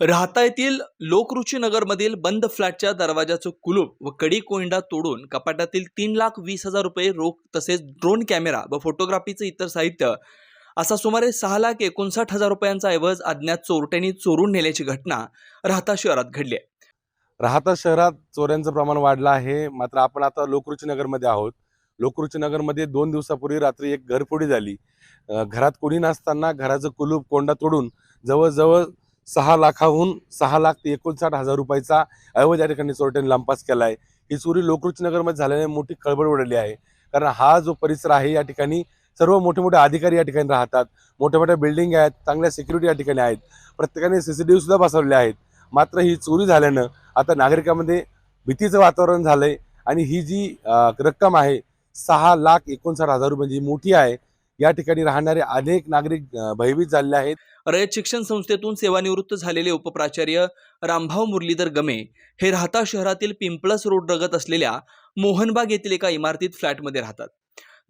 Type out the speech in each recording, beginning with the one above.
राहता येथील लोकरुचीनगरमधील बंद फ्लॅटच्या दरवाजाचं कुलूप व कडी कोंडा तोडून कपाटातील तीन लाख वीस हजार रुपये रोख तसेच ड्रोन कॅमेरा व फोटोग्राफीचं इतर साहित्य. असा सुमारे सहा लाख एकोणसाठ हजार रुपयांचा ऐवज अज्ञात चोरट्यांनी चोरून नेल्याची घटना राहता शहरात घडली. आहे. राहता शहरात चोऱ्यांचं प्रमाण वाढलं आहे. मात्र आपण आता लोकरुची नगरमध्ये आहोत. लोकरुची नगरमध्ये दोन दिवसापूर्वी रात्री एक घरफोडी झाली. घरात कोणी नसताना घराचं कुलूप कोंडा तोडून जवळजवळ सहा लाखाहून सहा लाख ते एकोणसाठ हजार रुपयाचा ऐवज या ठिकाणी चोरट्यांनी लंपास केला आहे ही चोरी लोकरुचनगरमध्ये झाल्याने मोठी खळबळ उडली आहे. कारण हा जो परिसर आहे या ठिकाणी सर्व मोठे मोठे अधिकारी या ठिकाणी राहतात. मोठ्या मोठ्या बिल्डिंग आहेत चांगल्या सिक्युरिटी या ठिकाणी आहेत. प्रत्येकाने सी सी टी सुद्धा बसवले आहेत. मात्र ही चोरी झाल्यानं आता नागरिकांमध्ये भीतीचं वातावरण झालंय आणि ही जी रक्कम आहे सहा लाख एकोणसाठ हजार रुपये म्हणजे जी मोठी आहे. या ठिकाणी राहणारे अनेक नागरिक भयभीत झालेले आहेत. रयत शिक्षण संस्थेतून सेवानिवृत्त झालेले उपप्राचार्य रामभाऊ मुरलीधर गमे हे राहता शहरातील पिंपळस रोड रगत असलेल्या मोहनबाग येथील एका इमारतीत फ्लॅटमध्ये राहतात.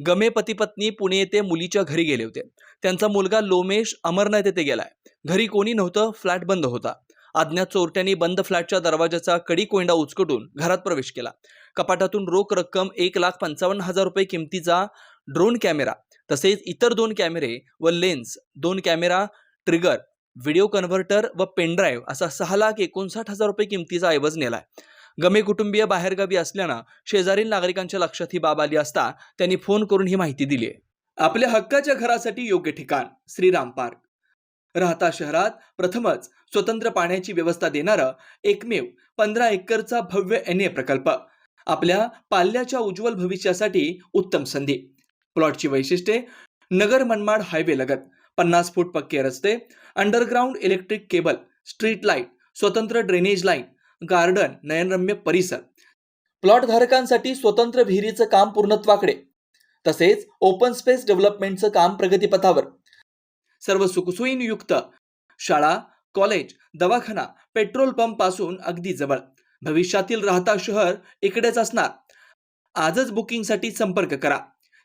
गमे पती पत्नी पुणे येथे मुलीच्या घरी गेले होते. त्यांचा मुलगा लोमेश अमरनाथ येथे गेलाय. घरी कोणी नव्हतं फ्लॅट बंद होता. अज्ञात चोरट्यांनी बंद फ्लॅटच्या दरवाजाचा कडी कोंडा उचकटून घरात प्रवेश केला. कपाटातून रोख रक्कम एक लाख पंचावन्न हजार रुपये किमतीचा ड्रोन कॅमेरा तसेच इतर दोन कॅमेरे व लेन्स दोन कॅमेरा ट्रिगर व्हिडिओ कन्व्हर्टर व पेनड्राईव्ह असा सहा लाख एकोणसाठ हजार रुपये किमतीचा ऐवज नेलाय. गमे कुटुंबीय बाहेरगावी असल्यानं शेजारील नागरिकांच्या लक्षात ही बाब आली असता त्यांनी फोन करून ही माहिती दिली आहे. आपल्या हक्काच्या घरासाठी योग्य ठिकाण श्रीराम पार्क. राहता शहरात प्रथमच स्वतंत्र पाण्याची व्यवस्था देणारं एकमेव पंधरा एकरचा भव्य एन ए प्रकल्प. आपल्या पाल्याच्या उज्ज्वल भविष्यासाठी उत्तम संधी. प्लॉटची वैशिष्ट्ये नगर मनमाड हायवे लगत पन्नास फूट पक्के रस्ते underground electric cable street light स्वतंत्र ड्रेनेज लाईन गार्डन नयनरम्य परिसर. प्लॉट धारकांसाठी स्वतंत्र विहिरीचं काम पूर्णत्वाकडे. तसेच ओपन स्पेस डेव्हलपमेंटचं काम प्रगतीपथावर. सर्व सुखसोयींयुक्त शाळा कॉलेज दवाखाना पेट्रोल पंपपासून अगदी जवळ. भविष्यातील राहता शहर इकडेच असणार. आजच बुकिंगसाठी संपर्क करा.